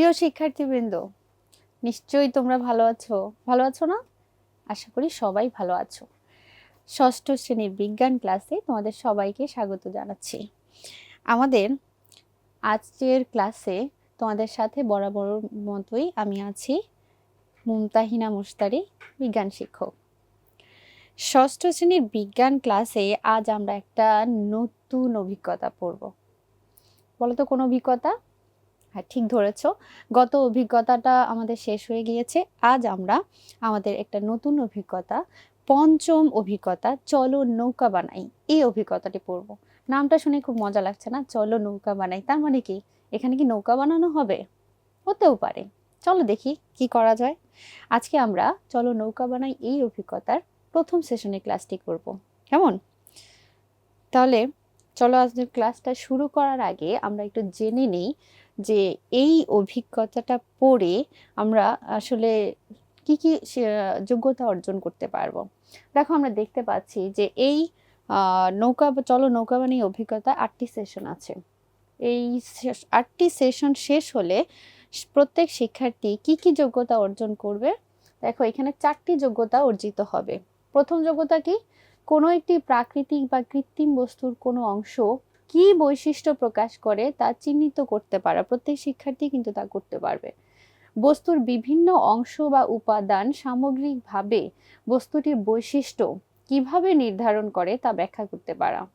প্রিয় শিক্ষার্থীবৃন্দ, নিশ্চয়ই তোমরা ভালো আছো। ভালো আছো না? আশা করি সবাই ভালো আছো। ষষ্ঠ শ্রেণির বিজ্ঞান ক্লাসে তোমাদের সবাইকে স্বাগত জানাচ্ছি। আমাদের আজকের ক্লাসে তোমাদের সাথে বরাবর মতোই আমি আছি মুমতাহিনা মুস্তারি বিজ্ঞান শিক্ষক। ষষ্ঠ শ্রেণির বিজ্ঞান ক্লাসে আজ আমরা একটা নতুন অভিজ্ঞতা পড়ব। বলো তো, কোন অভিজ্ঞতা? হ্যাঁ ঠিক ধরেছ। গত অভিজ্ঞতাটা আমাদের শেষ হয়ে গিয়েছে। আজ আমরা আমাদের একটা নতুন অভিজ্ঞতা, পঞ্চম অভিজ্ঞতা, চলো নৌকা বানাই। এই অভিজ্ঞতাটি পড়ব। নামটা শুনে খুব মজা লাগছে না? চলো নৌকা বানাই। তার মানে কি? এখানে কি নৌকা বানানো হবে? হতেও পারে। চলো দেখি কি করা যায়। আজকে আমরা চলো নৌকা বানাই এই অভিজ্ঞতার প্রথম সেশনে ক্লাসটি করব। কেমন? তাহলে চলো আজকের ক্লাসটা শুরু করার আগে আমরা একটু জেনে নিই যে এই অভিজ্ঞতাটা পড়ে আমরা আসলে কি কি যোগ্যতা অর্জন করতে পারব? দেখো আমরা দেখতে পাচ্ছি যে এই নৌকা, চলো নৌকা বানিয়ে অভিজ্ঞতা আটটি সেশন আছে। এই আটটি সেশন শেষ হলে প্রত্যেক শিক্ষার্থী কি কি যোগ্যতা অর্জন করবে? দেখো এখানে চারটি যোগ্যতা অর্জিত হবে। প্রথম যোগ্যতা কি? কোনো একটি প্রাকৃতিক বা কৃত্রিম বস্তুর কোনো অংশ কি বৈশিষ্ট্য প্রকাশ করে তা চিহ্নিত করতে পারা, প্রত্যেক শিক্ষার্থী কিন্তু তা করতে পারবে। বস্তুর বিভিন্ন অংশ বা উপাদান সামগ্রিকভাবে বস্তুটির বৈশিষ্ট্য কীভাবে নির্ধারণ করে তা ব্যাখ্যা করতে পারা।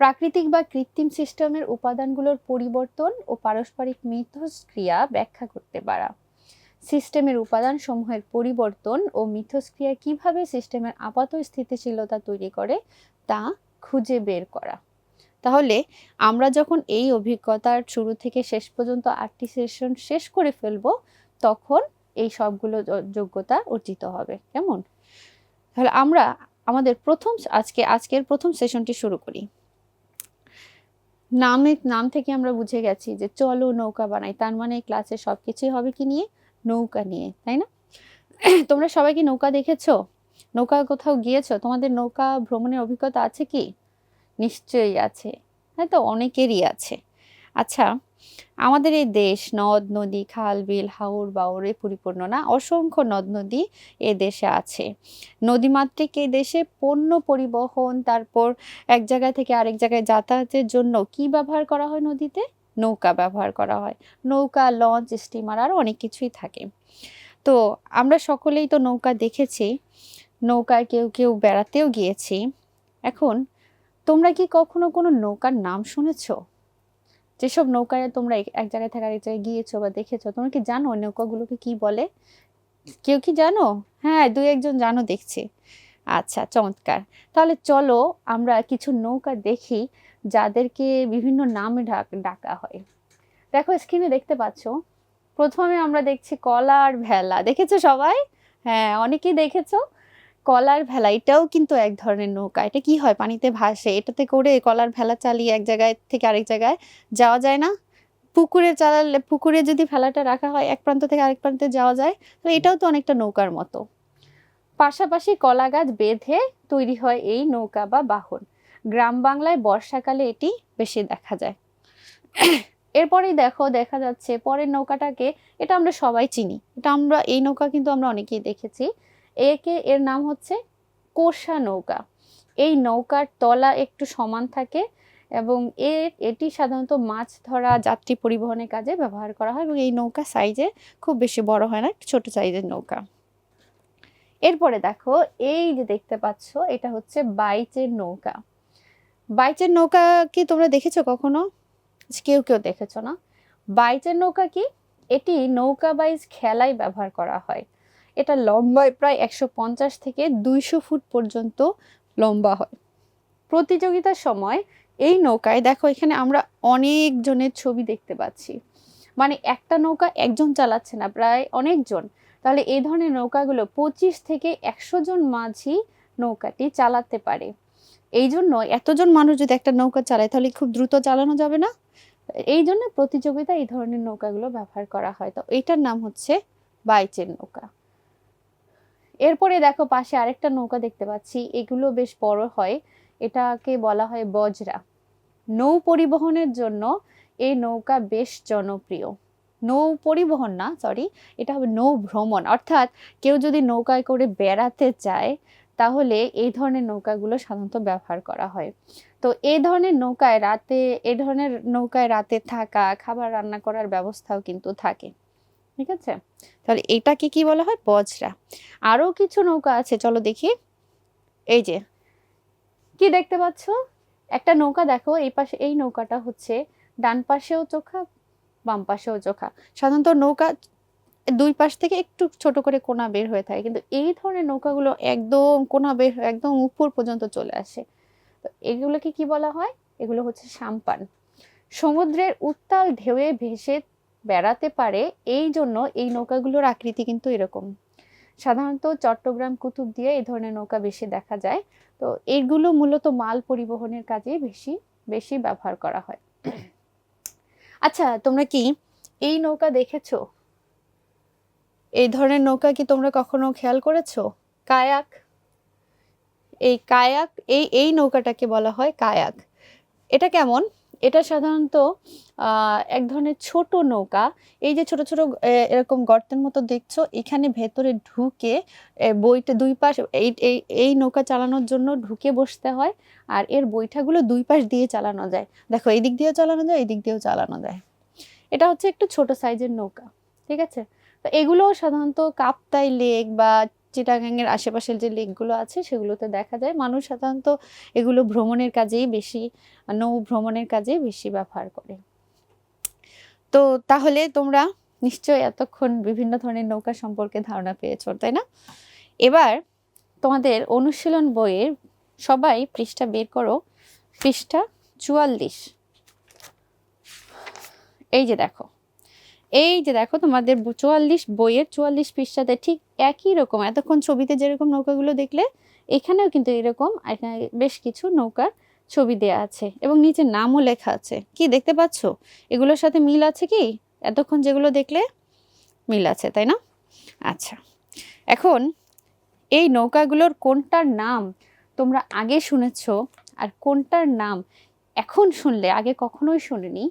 প্রাকৃতিক বা কৃত্রিম সিস্টেমের উপাদানগুলোর পরিবর্তন ও পারস্পরিক মিথস্ক্রিয়া ব্যাখ্যা করতে পারা। সিস্টেমের উপাদান সমূহের পরিবর্তন ও মিথস্ক্রিয়া কীভাবে সিস্টেমের আপাত স্থিতিশীলতা তৈরি করে তা খুঁজে বের করা। তাহলে আমরা যখন এই অভিজ্ঞতার শুরু থেকে শেষ পর্যন্ত আটটি সেশন শেষ করে ফেলব, তখন এই সবগুলো যোগ্যতা অর্জিত হবে। কেমন? তাহলে আমরা আমাদের প্রথম আজকে, আজকের প্রথম সেশনটি শুরু করি। নামে, নাম থেকে আমরা বুঝে গেছি যে চলো নৌকা বানাই, তার মানে ক্লাসে সব কিছুই হবে কি নিয়ে? নৌকা নিয়ে, তাই না? তোমরা সবাই কি নৌকা দেখেছ? নৌকা কোথাও গিয়েছো? তোমাদের নৌকা ভ্রমণের অভিজ্ঞতা আছে কি? নিশ্চয়ই আছে। হ্যাঁ তো, অনেকেরই আছে। আচ্ছা আমাদের এই দেশ, নদ, নদী, খাল, বিল, হাওর, বাউরে পরিপূর্ণ না? অসংখ্য নদ, নদী এ দেশে আছে। নদীমাতৃক এই দেশে পণ্য পরিবহন, তারপর এক জায়গা থেকে আরেক জায়গায় যাতায়াতের জন্য কি ব্যবহার করা হয় নদীতে? নৌকা ব্যবহার করা হয়। নৌকা, লঞ্চ, স্টিমার আরও অনেক কিছুই থাকে। তো আমরা সকলেই তো নৌকা দেখেছি। নৌকায় কেউ কেউ বেড়াতেও গিয়েছি। এখন তোমরা কি কখনো কোনো নৌকার নাম শুনেছ? যেসব নৌকায় তোমরা এক- এক জায়গায় থেকে আরেক জায়গায় গিয়েছো বা দেখেছ, তোমরা কি জানো নৌকাগুলোকে কি বলে? কেউ কি জানো? হ্যাঁ দুই একজন জানো দেখছি। আচ্ছা চমৎকার। তাহলে চলো আমরা কিছু নৌকা দেখি যাদেরকে বিভিন্ন নামে ডাক- ডাকা হয়। দেখো স্ক্রিনে দেখতে পাচ্ছো, প্রথমে আমরা দেখছি কলার ভেলা। দেখেছ সবাই? হ্যাঁ অনেকেই দেখেছ। কলার ভেলা, এটাও কিন্তু এক ধরনের নৌকা। এটা কি হয়? পানিতে ভাসে। এটাতে করে কলার ভেলা চালিয়ে এক জায়গায় থেকে আরেক জায়গায় যাওয়া যায় না? পুকুরে চালালে, পুকুরে যদি ভেলাটা রাখা হয়, এক প্রান্ত থেকে আরেক প্রান্তে যাওয়া যায়, তাহলে এটাও তো অনেকটা নৌকার মতো। পাশাপাশি কলা গাছ বেঁধে তৈরি হয় এই নৌকা বা বাহন। গ্রাম বাংলায় বর্ষাকালে এটি বেশি দেখা যায়। এরপরেই দেখো, দেখা যাচ্ছে পরের নৌকাটাকে, এটা আমরা সবাই চিনি। এটা আমরা, এই নৌকা কিন্তু আমরা অনেকেই দেখেছি। একে, এর নাম হচ্ছে কোষা নৌকা। এই নৌকার তলা একটু সমান থাকে এবং এর, এটি সাধারণত মাছ ধরা, যাত্রী পরিবহনের কাজে ব্যবহার করা হয় এবং এই নৌকা সাইজে খুব বেশি বড় হয় না, একটু ছোট সাইজের নৌকা। এরপরে দেখো, এই যে দেখতে পাচ্ছ, এটা হচ্ছে বাইচের নৌকা। বাইচের নৌকা কি তোমরা দেখেছ কখনো? কেউ কেউ দেখেছ না? বাইচের নৌকা কি? এটি নৌকা বাইজ খেলায় ব্যবহার করা হয়। এটা লম্বায় প্রায় একশো পঞ্চাশ থেকে দুইশো ফুট পর্যন্ত লম্বা হয়। প্রতিযোগিতার সময় এই নৌকায়, দেখো এখানে আমরা অনেক জনের ছবি দেখতে পাচ্ছি। মানে একটা নৌকা একজন চালাচ্ছে না, প্রায় অনেকজন। তাহলে এই ধরনের নৌকাগুলো পঁচিশ থেকে একশো জন মাঝি নৌকাটি চালাতে পারে। এই জন্য এতজন মানুষ যদি একটা নৌকা চালায়, তাহলে খুব দ্রুত চালানো যাবে না? এই জন্য প্রতিযোগিতা এই ধরনের নৌকাগুলো ব্যবহার করা হয়। তো এইটার নাম হচ্ছে বাইচের নৌকা। এরপরে দেখো পাশে আরেকটা নৌকা দেখতে পাচ্ছি, এগুলো বেশ বড় হয়, এটাকে বলা হয় বজরা। নৌ পরিবহনের জন্য এই নৌকা বেশ জনপ্রিয়। নৌ পরিবহন না সরি এটা হবে নৌ ভ্রমণ। অর্থাৎ কেউ যদি নৌকায় করে বেড়াতে চায় তাহলে এই ধরনের নৌকাগুলো সাধারণত ব্যবহার করা হয়। তো এই ধরনের নৌকায় রাতে, এই ধরনের নৌকায় রাতে থাকা, খাবার রান্না করার ব্যবস্থাও কিন্তু থাকে। ঠিক আছে? তাহলে এটাকে কি বলা হয়? বজরা। আরও কিছু নৌকা আছে, চলো দেখি। এই যে, কি দেখতে পাচ্ছ? একটা নৌকা দেখো, এই পাশে, এই নৌকাটা হচ্ছে ডান পাশেও চোখা, বাম পাশেও চোখা। সাধারণত নৌকা দুই পাশ থেকে একটু ছোট করে কোনা বের হয়ে থাকে, কিন্তু এই ধরনের নৌকাগুলো একদম কোনা বের, একদম উপর পর্যন্ত চলে আসে। তো এগুলোকে কি বলা হয়? এগুলো হচ্ছে সাম্পান। সমুদ্রের উত্তাল ঢেউয়ে ভেসে বেড়াতে পারে, এই জন্য এই নৌকাগুলোর আকৃতি কিন্তু এরকম। সাধারণত চট্টগ্রাম, কুতুব দিয়ে এই ধরনের নৌকা বেশি দেখা যায়। তো এইগুলো মূলত মাল পরিবহনের কাজে বেশি বেশি ব্যবহার করা হয়। আচ্ছা তোমরা কি এই নৌকা দেখেছ? এই ধরনের নৌকা কি তোমরা কখনো খেয়াল করেছ? কায়াক? এই কায়াক, এই এই নৌকাটাকে বলা হয় কায়াক। এটা কেমন? এটা সাধারণত এক ধরনের ছোট নৌকা। এই যে ছোট ছোট এরকম গর্তের মতো দেখছ, এখানে ভেতরে ঢুকে বইটা দুই পাশ, এই এই নৌকা চালানোর জন্য ঢুকে বসতে হয় আর এর বৈঠাগুলো দুই পাশ দিয়ে চালানো যায়। দেখো, এই দিক দিয়েও চালানো যায়, এই দিক দিয়েও চালানো যায়। এটা হচ্ছে একটু ছোট সাইজের নৌকা, ঠিক আছে? তো এগুলো সাধারণত কাপ্তাই লেক বা চিটাগাংয়ের আশেপাশের যে লেকগুলো আছে সেগুলোতে দেখা যায়। মানুষ সাধারণত এগুলো ভ্রমণের কাজেই বেশি, নৌ ভ্রমণের কাজেই বেশি ব্যবহার করে। তো তাহলে তোমরা নিশ্চয়ই এতক্ষণ বিভিন্ন ধরনের নৌকা সম্পর্কে ধারণা পেয়েছ, তাই না? এবার তোমাদের অনুশীলন বইয়ের সবাই পৃষ্ঠা বের করো। পৃষ্ঠা চুয়াল্লিশ। এই যে দেখো এই যে দেখো তোমাদের চুয়াল্লিশ বইয়ের চুয়াল্লিশ পৃষ্ঠাতে ঠিক একই রকম, এতক্ষণ ছবিতে যেরকম নৌকাগুলো দেখলে, এখানেও কিন্তু এরকম এখানে বেশ কিছু নৌকার ছবি দেয়া আছে এবং নিচে নামও লেখা আছে। কি দেখতে পাচ্ছ? এগুলোর সাথে মিল আছে কি? এতক্ষণ যেগুলো দেখলে মিল আছে, তাই না? আচ্ছা এখন এই নৌকাগুলোর কোনটার নাম তোমরা আগে শুনেছ, আর কোনটার নাম এখন শুনলে, আগে কখনোই শুনিনি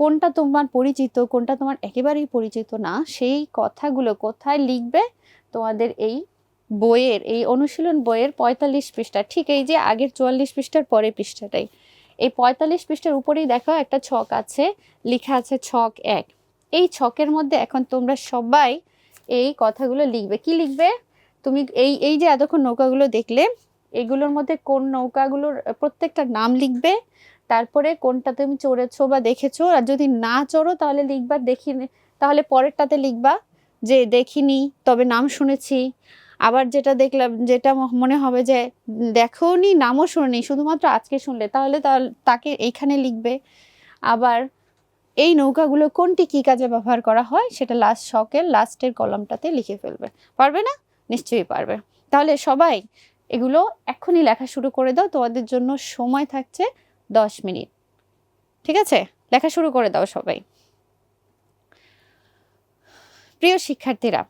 কোনটা তোমার পরিচিত, কোনটা তোমার একেবারেই পরিচিত না, সেই কথাগুলো কোথায় লিখবে? তোমাদের এই বইয়ের, এই অনুশীলন বইয়ের পঁয়তাল্লিশ পৃষ্ঠা, ঠিক এই যে আগের চুয়াল্লিশ পৃষ্ঠার পরে পৃষ্ঠাটাই। এই পঁয়তাল্লিশ পৃষ্ঠার উপরেই দেখো একটা ছক আছে, লেখা আছে ছক এক। এই ছকের মধ্যে এখন তোমরা সবাই এই কথাগুলো লিখবে। কি লিখবে? তুমি এই এই যে এতক্ষণ নৌকাগুলো দেখলে, এগুলোর মধ্যে কোন নৌকাগুলোর প্রত্যেকটা নাম লিখবে? তারপরে কোনটা তুমি চড়েছো বা দেখেছ? আর যদি না চড়ো, তাহলে লিখবা দেখিনি তাহলে পরেরটাতে লিখবা যে দেখিনি, তবে নাম শুনেছি। আবার যেটা দেখলাম, যেটা মনে হবে যে দেখো নি, নামও শুনি শুধুমাত্র আজকে শুনলে, তাহলে তাকে এইখানে লিখবে। আবার এই নৌকাগুলো কোনটি কী কাজে ব্যবহার করা হয়, সেটা লাস্ট শকের লাস্টের কলমটাতে লিখে ফেলবে। পারবে না? নিশ্চয়ই পারবে। তাহলে সবাই এগুলো এখনই লেখা শুরু করে দাও, তোমাদের জন্য সময় থাকছে। দশ মিনিট। ঠিক আছে? লেখা শুরু করে দাও সবাই। প্রিয় শিক্ষার্থীরা,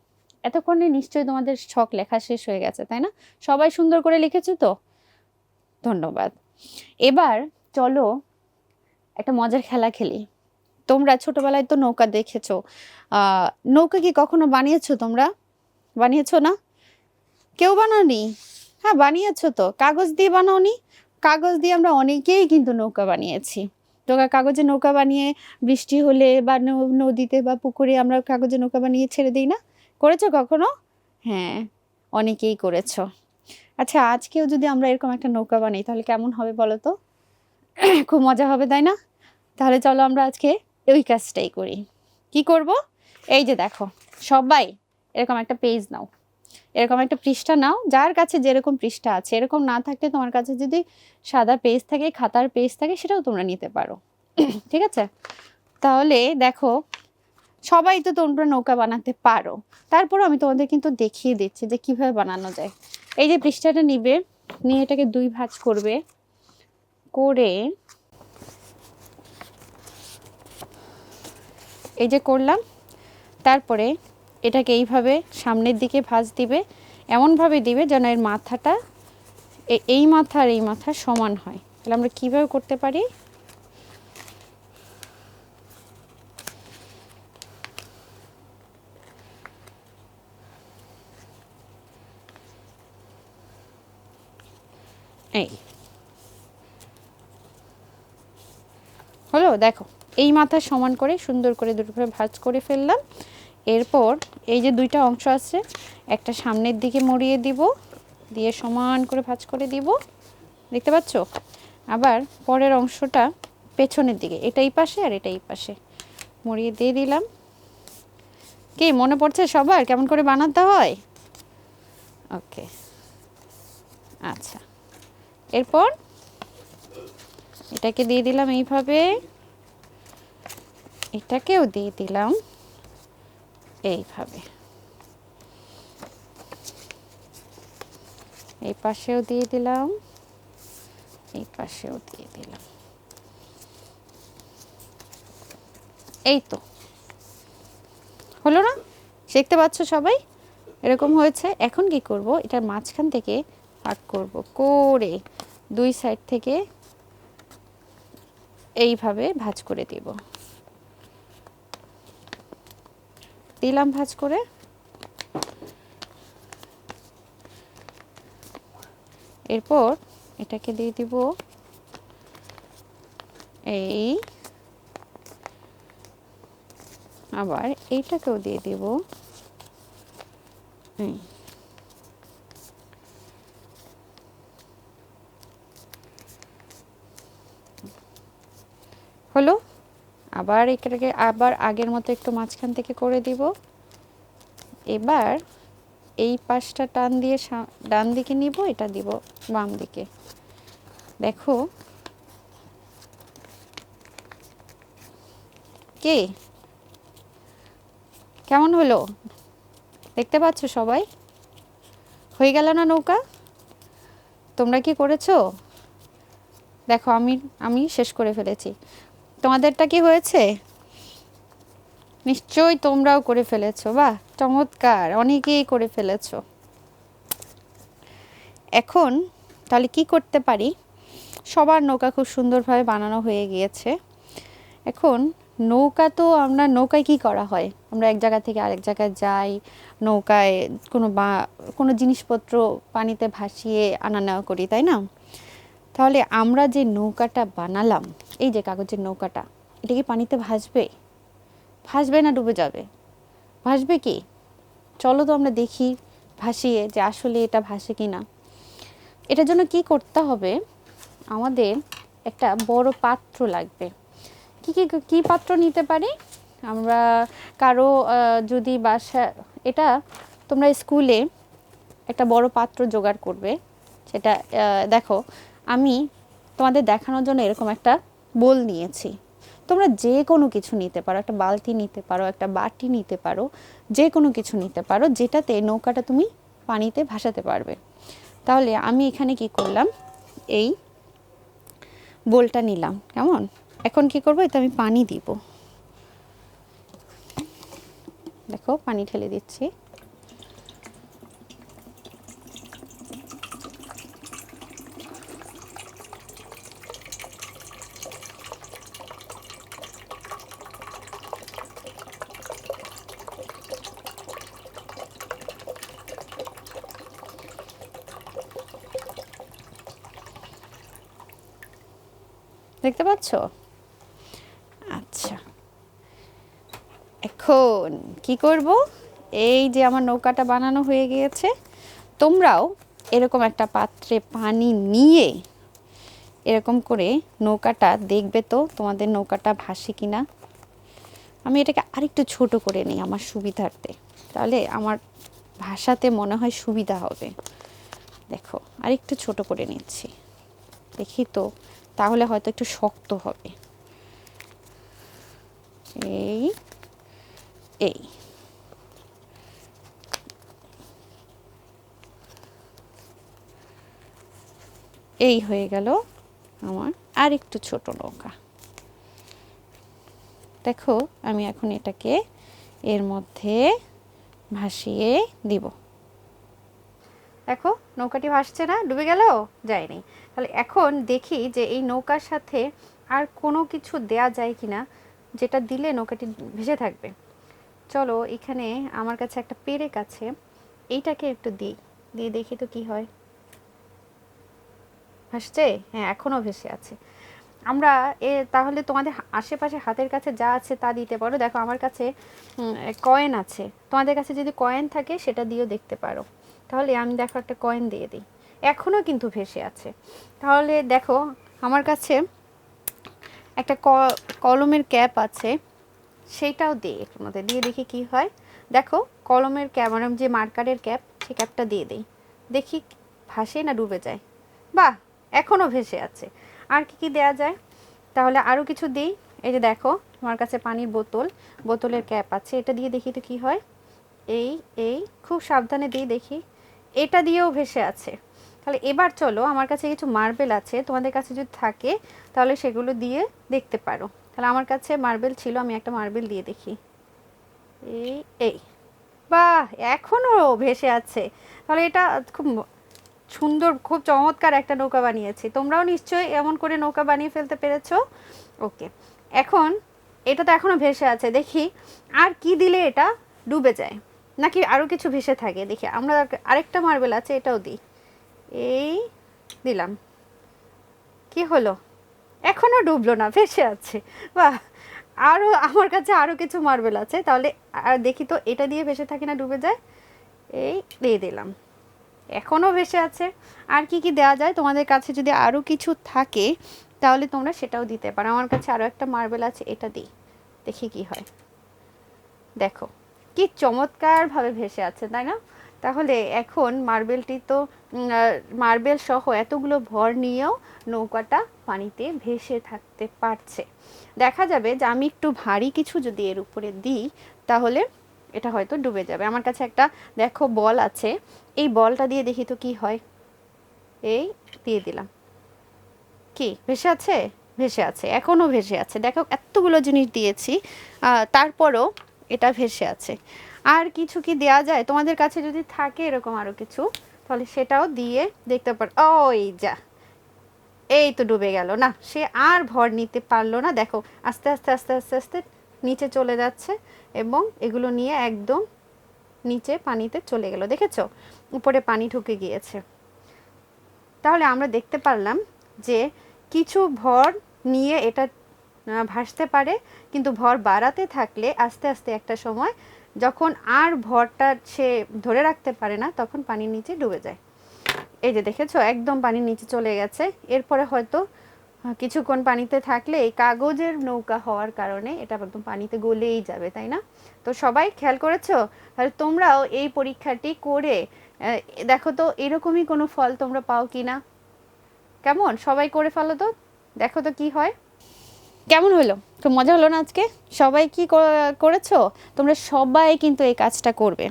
এতক্ষণে নিশ্চয়ই তোমাদের শখ লেখা শেষ হয়ে গেছে, তাই না? সবাই সুন্দর করে লিখেছো তো? ধন্যবাদ। এবার চলো একটা মজার খেলা খেলি। তোমরা ছোটবেলায় তো নৌকা দেখেছ। নৌকা কি কখনো বানিয়েছো তোমরা? বানিয়েছো না? কেউ বানাওনি? হ্যাঁ বানিয়েছো তো। কাগজ দিয়ে বানাওনি? কাগজ দিয়ে আমরা অনেকেই কিন্তু নৌকা বানিয়েছি। তো কাগজে নৌকা বানিয়ে বৃষ্টি হলে বা নদীতে বা পুকুরে আমরা কাগজে নৌকা বানিয়ে ছেড়ে দিই না? করেছ কখনো? হ্যাঁ অনেকেই করেছ। আচ্ছা আজকেও যদি আমরা এরকম একটা নৌকা বানাই, তাহলে কেমন হবে বলো তো? খুব মজা হবে, তাই না? তাহলে চলো আমরা আজকে ওই কাজটাই করি। কি করব? এই যে দেখো, সবাই এরকম একটা পেজ নাও। এরকম একটা পৃষ্ঠা নাও, যার কাছে যেরকম পৃষ্ঠা আছে। এরকম না থাকলে তোমার কাছে যদি সাদা পেজ থাকে, খাতার পেজ থাকে, সেটাও তোমরা নিতে পারো। ঠিক আছে? তাহলে দেখো, সবাই তো তোমরা নৌকা বানাতে পারো। তারপরও আমি তোমাদের কিন্তু দেখিয়ে দিচ্ছি যে কীভাবে বানানো যায়। এই যে পৃষ্ঠাটা নিবে, নিয়ে এটাকে দুই ভাঁজ করবে। করে এই যে করলাম, তারপরে এটাকে এইভাবে সামনের দিকে ভাঁজ দিবে, এমনভাবে দিবে যেন এর মাথাটা এই মাথা আর এই মাথা সমান হয়। তাহলে আমরা কীভাবে করতে পারি? এই। হলো? দেখো, এই মাথা সমান করে সুন্দর করে দুটো করে ভাজ করে ফেললাম। এরপর এই যে দুইটা অংশ আছে, একটা সামনের দিকে মরিয়ে দিব, দিয়ে সমান করে ভাঁজ করে দিব। দেখতে পাচ্ছ? আবার পরের অংশটা পেছনের দিকে এটা এই পাশে আর এটা এই পাশে। মরিয়ে দিয়ে দিলাম। কি, মনে পড়ছে সবার? কেমন করে বানাতে হয়? ওকে। আচ্ছা। এরপর এটাকে দিয়ে দিলাম এইভাবে। এটাকেও দিয়ে দিলাম। এইভাবে। এই পাশেও দিয়ে দিলাম, এই পাশেও দিয়ে দিলাম। এই তো। হলো না? দেখতে পাচ্ছ সবাই? এরকম হয়েছে। এখন কি করব? এটার মাঝখান থেকে পাক করব। করে দুই সাইড থেকে এইভাবে ভাঁজ করে দিব। দিলাম ভাজ করে। এরপর এটাকে দিয়ে দিব এই। আবার এইটাকেও দিয়ে দিব। হলো? আবার এটাকে আবার আগের মতো একটু মাঝখান থেকে করে দিব। এবার এই পাশটা টান দিয়ে ডান দিকে নিব, এটা দিব বাম দিকে। দেখো। কে? কেমন হলো? দেখতে পাচ্ছ সবাই? হয়ে গেল না নৌকা? তোমরা কি করেছ? দেখো, আমি আমি শেষ করে ফেলেছি। তোমাদেরটা কি হয়েছে? নিশ্চয়ই তোমরাও করে ফেলেছো, বাহ, চমৎকার, অনেকেই করে ফেলেছো। এখন তাহলে কি করতে পারি? সবার নৌকা খুব সুন্দরভাবে বানানো হয়ে গিয়েছে। এখন নৌকা তো আমরা নৌকায় কি করা হয়? আমরা এক জায়গা থেকে আরেক জায়গায় যাই, নৌকায় কোনো বা, কোনো জিনিসপত্র পানিতে ভাসিয়ে আনা নেওয়া করি, তাই না? তাহলে আমরা যে নৌকাটা বানালাম, এই যে কাগজের নৌকাটা, এটা কি পানিতে ভাসবে? ভাসবে না ডুবে যাবে? ভাসবে কি? চলো তো আমরা দেখি, ভাসিয়ে যে আসলে এটা ভাসে কি না এটার জন্য কি করতে হবে? আমাদের একটা বড় পাত্র লাগবে। কি কি কি পাত্র নিতে পারি? আমরা কারও যদি বাসা, এটা তোমরা স্কুলে একটা বড় পাত্র জোগাড় করবে। সেটা দেখো আমি তোমাদের দেখানোর জন্য এরকম একটা বোল নিয়েছি। তোমরা যে কোনো কিছু নিতে পারো, একটা বালতি নিতে পারো, একটা বাটি নিতে পারো যে কোনো কিছু নিতে পারো, যেটাতে নৌকাটা তুমি পানিতে ভাসাতে পারবে। তাহলে আমি এখানে কি করলাম? এই বোলটা নিলাম। কেমন? এখন কি করব? এতে আমি পানি দিব। দেখো, পানি ঢেলে দিচ্ছি দেখতে পাচ্ছ আচ্ছা এখন কি করব? এই যে আমার নৌকাটা বানানো হয়ে গিয়েছে, তোমরাও এরকম একটা পাত্রে পানি নিয়ে এরকম করে নৌকাটা দেখবে তো তোমাদের নৌকাটা ভাসে কিনা। আমি এটাকে আরেকটু ছোট করে নিই আমার সুবিধার্থে, তাহলে আমার ভাষাতে মনে হয় সুবিধা হবে। দেখো, আরেকটু ছোট করে নিচ্ছি, দেখি তো, তাহলে হয়তো একটু শক্ত হবে। এই এই এই হয়ে গেল আমার আর একটু ছোট নৌকা। দেখো, আমি এখন এটাকে এর মধ্যে ভাসিয়ে দিব। দেখো, নৌকাটি ভাসছে না, ডুবে গেল? যায়নি। তাহলে এখন দেখি যে এই নৌকার সাথে আর কোনো কিছু দেয়া যায় কিনা, যেটা দিলে নৌকাটি ভেসে থাকবে। চলো এখানে আমার কাছে একটা পেরেক আছে। এইটাকে একটু দিই। দিয়ে দেখি তো কি হয়। ভাসছে? হ্যাঁ এখনও ভেসে আছে। আমরা এ, তাহলে তোমাদের আশেপাশে হাতের কাছে যা আছে তা দিতে পারো। দেখো, আমার কাছে কয়েন আছে। তোমাদের কাছে যদি কয়েন থাকে, সেটা দিয়েও দেখতে পারো। তাহলে আমি দেখো একটা কয়েন দিয়ে দিই। এখনও কিন্তু ভেসে আছে। তাহলে দেখো, আমার কাছে একটা কলমের ক্যাপ আছে। সেইটাও দিই এর মধ্যে দিয়ে দেখি কি হয়। দেখো, কলমের ক্যাপ মানে যে মার্কারের ক্যাপ, সেই ক্যাপটা দিয়ে দিই। দেখি ভাসে না ডুবে যায়। বাহ এখনও ভেসে আছে। আর কি কি দেয়া যায়? তাহলে আরও কিছু দিই। এই যে দেখো আমার কাছে পানির বোতল, বোতলের ক্যাপ আছে। এটা দিয়ে দেখি তো কি হয়। এই এই, খুব সাবধানে দিই দেখি। এটা দিয়েও ভেসে আছে। তাহলে এবার চলো, আমার কাছে কিছু মার্বেল আছে। তোমাদের কাছে যদি থাকে, তাহলে সেগুলো দিয়ে দেখতে পারো। তাহলে আমার কাছে মার্বেল ছিল, আমি একটা মার্বেল দিয়ে দেখি। এই এই। বাহ এখনও ভেসে আছে। তাহলে এটা খুব সুন্দর, খুব চমৎকার একটা নৌকা বানিয়েছি। তোমরাও নিশ্চয়ই এমন করে নৌকা বানিয়ে ফেলতে পেরেছ? ওকে এখন, এটা তো এখনও ভেসে আছে, দেখি আর কি দিলে এটা ডুবে যায়। নাকি আরও কিছু ভেসে থাকে, দেখি। আমরা আরেকটা মার্বেল আছে, এটাও দিই। এই, দিলাম। কি হলো? এখনও ডুবলো না, ভেসে আছে। বাহ! আরও আমার কাছে আরও কিছু মার্বেল আছে, তাহলে দেখি তো, এটা দিয়ে ভেসে থাকে না, ডুবে যায়? এই দিয়ে দিলাম। এখনও ভেসে আছে। আর কি কি দেওয়া যায়? তোমাদের কাছে যদি আরও কিছু থাকে, তাহলে তোমরা সেটাও দিতে পারো। আমার কাছে আরও একটা মার্বেল আছে, এটা দিই। দেখি কি হয়। দেখো, কি চমৎকারভাবে ভেসে আছে, তাই না? তাহলে এখন মার্বেলটি তো মার্বেল সহ এতগুলো ভর নিয়েও নৌকাটা পানিতে ভেসে থাকতে পারছে। দেখা যাবে যে আমি একটু ভারী কিছু যদি এর উপরে দিই, তাহলে এটা হয়তো ডুবে যাবে। আমার কাছে একটা, দেখো, বল আছে। এই বলটা দিয়ে দেখি তো কি হয়। এই দিয়ে দিলাম। কি? ভেসে আছে? ভেসে আছে। এখনও ভেসে আছে। দেখো, এতগুলো জিনিস দিয়েছি। তারপরও এটা ভেসে আছে। আর কিছু কি দেয়া যায়? তোমাদের কাছে যদি থাকে এরকম আরও কিছু, তাহলে সেটাও দিয়ে দেখতে পারো, ওই যা। এই তো ডুবে গেল। না, সে আর ভর নিতে পারল না। দেখো, আস্তে আস্তে আস্তে আস্তে আস্তে নিচে চলে যাচ্ছে এবং এগুলো নিয়ে একদম নিচে পানিতে চলে গেল। দেখেছ? উপরে পানি ঢুকে গিয়েছে। তাহলে আমরা দেখতে পারলাম যে কিছু ভর নিয়ে এটা ভাসতে পারে, কিন্তু ভর বাড়াতে থাকলে আস্তে আস্তে একটা সময় যখন আর ভরটা সে ধরে রাখতে পারে না, তখন পানির নিচে ডুবে যায়। এই যে দেখেছ, একদম পানির নিচে চলে গেছে। এরপরে হয়তো কিছুক্ষণ পানিতে থাকলে এই কাগজের নৌকা হওয়ার কারণে এটা একদম পানিতে গলেই যাবে, তাই না? তো সবাই খেয়াল করেছ? তাহলে তোমরাও এই পরীক্ষাটি করে দেখো তো এরকমই কোনো ফল তোমরা পাও কি না কেমন? সবাই করে ফেলো তো? দেখো তো কি হয়। কেমন হলো? তো মজা হলো না আজকে? সবাই কি করেছ? তোমরা সবাই কিন্তু এই কাজটা করবে।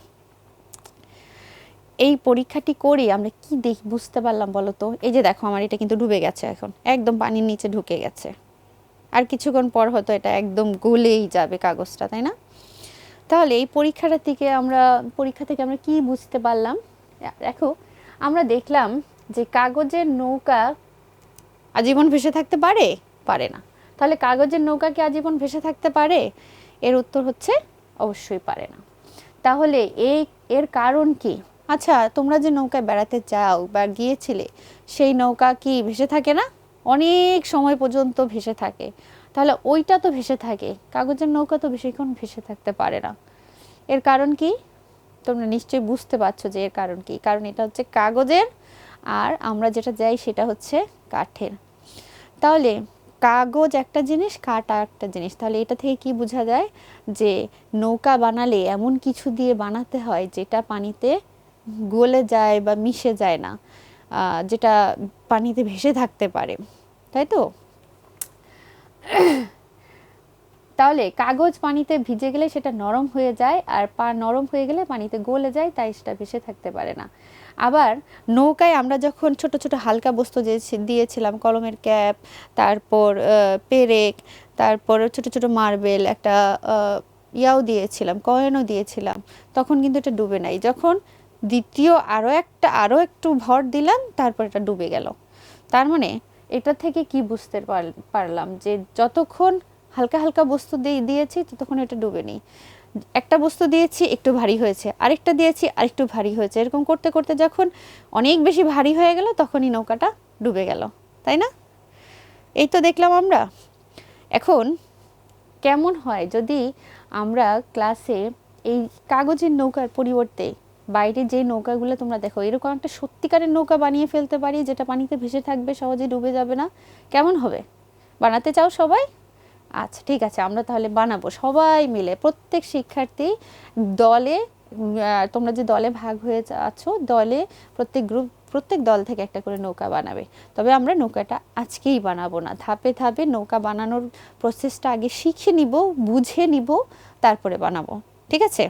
এই পরীক্ষাটি করে আমরা কি দেখ, বুঝতে পারলাম বলো তো? এই যে দেখো আমার এটা কিন্তু ডুবে গেছে এখন। একদম পানির নিচে ঢুকে গেছে। আর কিছুক্ষণ পর হয়তো এটা একদম গলেই যাবে কাগজটা, তাই না? তাহলে এই পরীক্ষাটা থেকে আমরা, পরীক্ষা থেকে আমরা কি বুঝতে পারলাম? দেখো, আমরা দেখলাম যে কাগজের নৌকা আজীবন ভেসে থাকতে পারে? পারে না। তাহলে কাগজের নৌকা কি আজীবন ভেসে থাকতে পারে? এর উত্তর হচ্ছে, অবশ্যই পারে না। তাহলে এই, এর কারণ কি? আচ্ছা তোমরা যে নৌকায় বেড়াতে যাও বা গিয়েছিলে, সেই নৌকা কি ভেসে থাকে না? অনেক সময় পর্যন্ত ভেসে থাকে। তাহলে ওইটা তো ভেসে থাকে, কাগজের নৌকা তো বেশিক্ষণ ভেসে থাকতে পারে না। এর কারণ কি? তোমরা নিশ্চয়ই বুঝতে পারছ যে এর কারণ কি। কারণ এটা হচ্ছে কাগজের, আর আমরা যেটা যাই সেটা হচ্ছে কাঠের। তাহলে কাগজ একটা জিনিস, কাটা একটা জিনিস। তাহলে এটা থেকে কি বোঝা যায়? যে নৌকা বানালে এমন কিছু দিয়ে বানাতে হয় যেটা পানিতে গলে যায় বা মিশে যায় না যেটা পানিতে ভেসে থাকতে পারে। তাই তো? তাহলে কাগজ পানিতে ভিজে গেলে সেটা নরম হয়ে যায়, আর পা নরম হয়ে গেলে পানিতে গলে যায়, তাই সেটা ভেসে থাকতে পারে না। আবার নৌকায় আমরা যখন ছোট ছোট হালকা বস্তু যে দিয়েছিলাম, কলমের ক্যাপ, তারপর পেরেক, তারপর ছোট ছোট মার্বেল, একটা ইয়াও দিয়েছিলাম, কয়েনও দিয়েছিলাম, তখন কিন্তু এটা ডুবে নাই। যখন দ্বিতীয় আরও একটা আরও একটু ভর দিলাম, তারপর এটা ডুবে গেল। তার মানে এটা থেকে কি বুঝতে পার- পারলাম যে যতক্ষণ হালকা হালকা বস্তু দিয়ে, দিয়েছি, ততক্ষণ এটা ডুবে নেই। একটা বস্তু দিয়েছি, একটু ভারী হয়েছে। আরেকটা দিয়েছি, আরেকটু ভারী হয়েছে। এরকম করতে করতে যখন অনেক বেশি ভারী হয়ে গেল, তখনই নৌকাটা ডুবে গেল। তাই না? এই তো দেখলাম আমরা। এখন কেমন হয় যদি আমরা ক্লাসে এই কাগজের নৌকার পরিবর্তে বাইরে যে নৌকাগুলো তোমরা দেখো, এরকম একটা সত্যিকারের নৌকা বানিয়ে ফেলতে পারি, যেটা পানিতে ভেসে থাকবে, সহজে ডুবে যাবে না। কেমন হবে? বানাতে চাও সবাই? আচ্ছা ঠিক আছে, আমরা তাহলে বানাবো। সবাই মিলে, প্রত্যেক শিক্ষার্থী দলে তোমরা যে দলে ভাগ হয়ে আছো দলে প্রত্যেক গ্রুপ, প্রত্যেক দল থেকে একটা করে নৌকা বানাবে। তবে আমরা নৌকাটা আজকেই বানাবো না। ধাপে ধাপে নৌকা বানানোর প্রসেসটা আগে শিখে নিব, বুঝে নিব, তারপরে বানাবো। ঠিক আছে?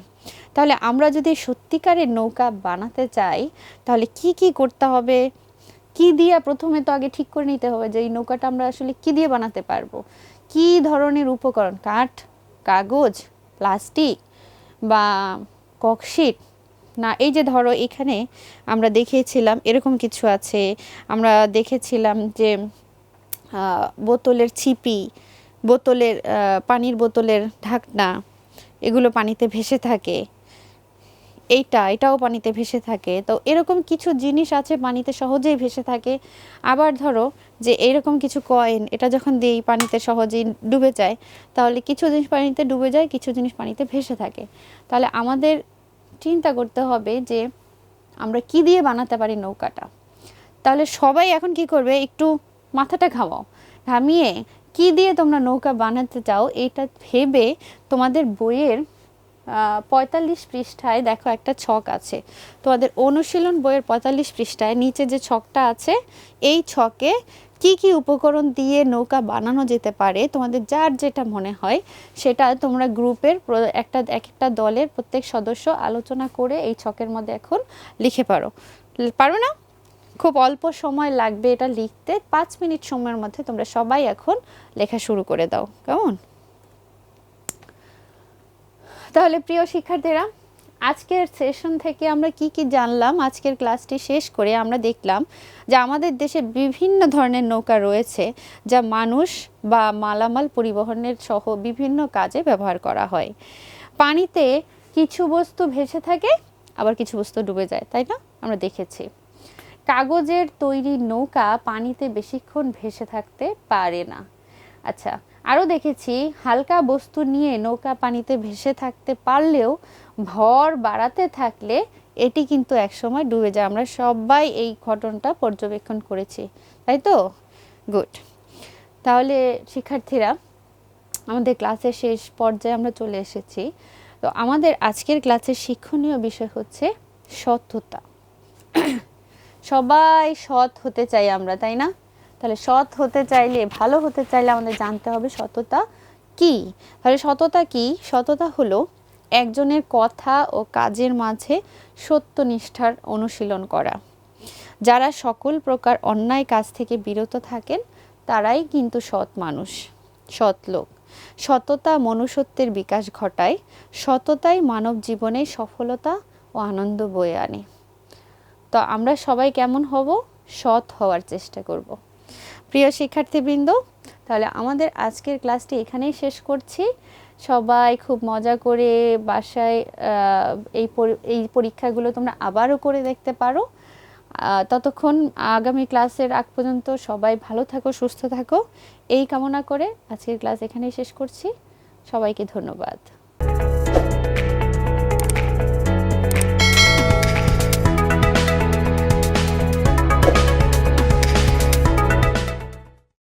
তাহলে আমরা যদি সত্যিকারের নৌকা বানাতে চাই, তাহলে কি কি করতে হবে? কি দিয়ে প্রথমে তো আগে ঠিক করে নিতে হবে যে এই নৌকাটা আমরা আসলে কি দিয়ে বানাতে পারব? কি ধরনের উপকরণ? কাঠ, কাগজ, প্লাস্টিক বা ককশিট? না, এই যে ধরো এখানে আমরা দেখিয়েছিলাম, এরকম কিছু আছে। আমরা দেখেছিলাম যে বোতলের ছিপি, বোতলের পানির বোতলের ঢাকনা, এগুলো পানিতে ভেসে থাকে। এইটা, এটাও পানিতে ভেসে থাকে। তো এরকম কিছু জিনিস আছে পানিতে সহজেই ভেসে থাকে। আবার ধরো যে এরকম কিছু কয়েন এটা যখন দিই পানিতে সহজেই ডুবে যায়, তাহলে কিছু জিনিস পানিতে ডুবে যায়, কিছু জিনিস পানিতে ভেসে থাকে। তাহলে আমাদের চিন্তা করতে হবে যে আমরা কি দিয়ে বানাতে পারি নৌকাটা? তাহলে সবাই এখন কি করবে? একটু মাথাটা ঘামাও। ঘামিয়ে কি দিয়ে তোমরা নৌকা বানাতে চাও, এটা ভেবে তোমাদের বইয়ের পঁয়তাল্লিশ পৃষ্ঠায় দেখো একটা ছক আছে। তোমাদের অনুশীলন বইয়ের পঁয়তাল্লিশ পৃষ্ঠায় নিচে যে ছকটা আছে, এই ছকে কি কি উপকরণ দিয়ে নৌকা বানানো যেতে পারে, তোমাদের যার যেটা মনে হয়, সেটা তোমরা গ্রুপের প্র- একটা এক একটা দলের প্রত্যেক সদস্য আলোচনা করে এই ছকের মধ্যে এখন লিখে পারো। পারবে না? খুব অল্প সময় লাগবে এটা লিখতে, পাঁচ মিনিট সময়ের মধ্যে তোমরা সবাই এখন লেখা শুরু করে দাও। কেমন? তাহলে প্রিয় শিক্ষার্থীরা, আজকের সেশন থেকে আমরা কি কি জানলাম? আজকের ক্লাসটি শেষ করে আমরা দেখলাম যে আমাদের দেশে বিভিন্ন ধরনের নৌকা রয়েছে যা মানুষ বা মালামাল পরিবহনের সহ বিভিন্ন কাজে ব্যবহার করা হয়। পানিতে কিছু বস্তু ভেসে থাকে, আবার কিছু বস্তু ডুবে যায়, তাই না? আমরা দেখেছি। কাগজের তৈরি নৌকা পানিতে বেশিক্ষণ ভেসে থাকতে পারে না। আচ্ছা আরও দেখেছি, হালকা বস্তু নিয়ে নৌকা পানিতে ভেসে থাকতে পারলেও ভর বাড়াতে থাকলে এটি কিন্তু একসময় ডুবে যায়। আমরা সবাই এই ঘটনাটা পর্যবেক্ষণ করেছি, তাই তো? গুড তাহলে শিক্ষার্থীরা, আমাদের ক্লাসের শেষ পর্যায়ে আমরা চলে এসেছি। তো আমাদের আজকের ক্লাসের শিক্ষণীয় বিষয় হচ্ছে সততা সবাই সৎ হতে চাই আমরা, তাই না? তাহলে সৎ হতে চাইলে, ভালো হতে চাইলে আমাদের জানতে হবে সততা কি? তাহলে সততা কি? সততা হলো একজনের কথা ও কাজের মাঝে সত্যনিষ্ঠার অনুশীলন করা। যারা সকল প্রকার অন্যায় কাজ থেকে বিরত থাকেন, তারাই কিন্তু সৎ মানুষ, সৎ লোক। সততা মনুষ্যত্বের বিকাশ ঘটায়, সততাই মানব জীবনে সফলতা ও আনন্দ বয়ে আনে। তো আমরা সবাই কেমন হব? সৎ হওয়ার চেষ্টা করব। প্রিয় শিক্ষার্থীবৃন্দ, তাহলে আমাদের আজকের ক্লাসটি এখানেই শেষ করছি। সবাই খুব মজা করে বাসায় এই এই পরীক্ষাগুলো তোমরা আবারও করে দেখতে পারো। ততক্ষণ আগামী ক্লাসের আগ পর্যন্ত সবাই ভালো থাকো, সুস্থ থাকো। এই কামনা করে আজকের ক্লাস এখানেই শেষ করছি। সবাইকে ধন্যবাদ।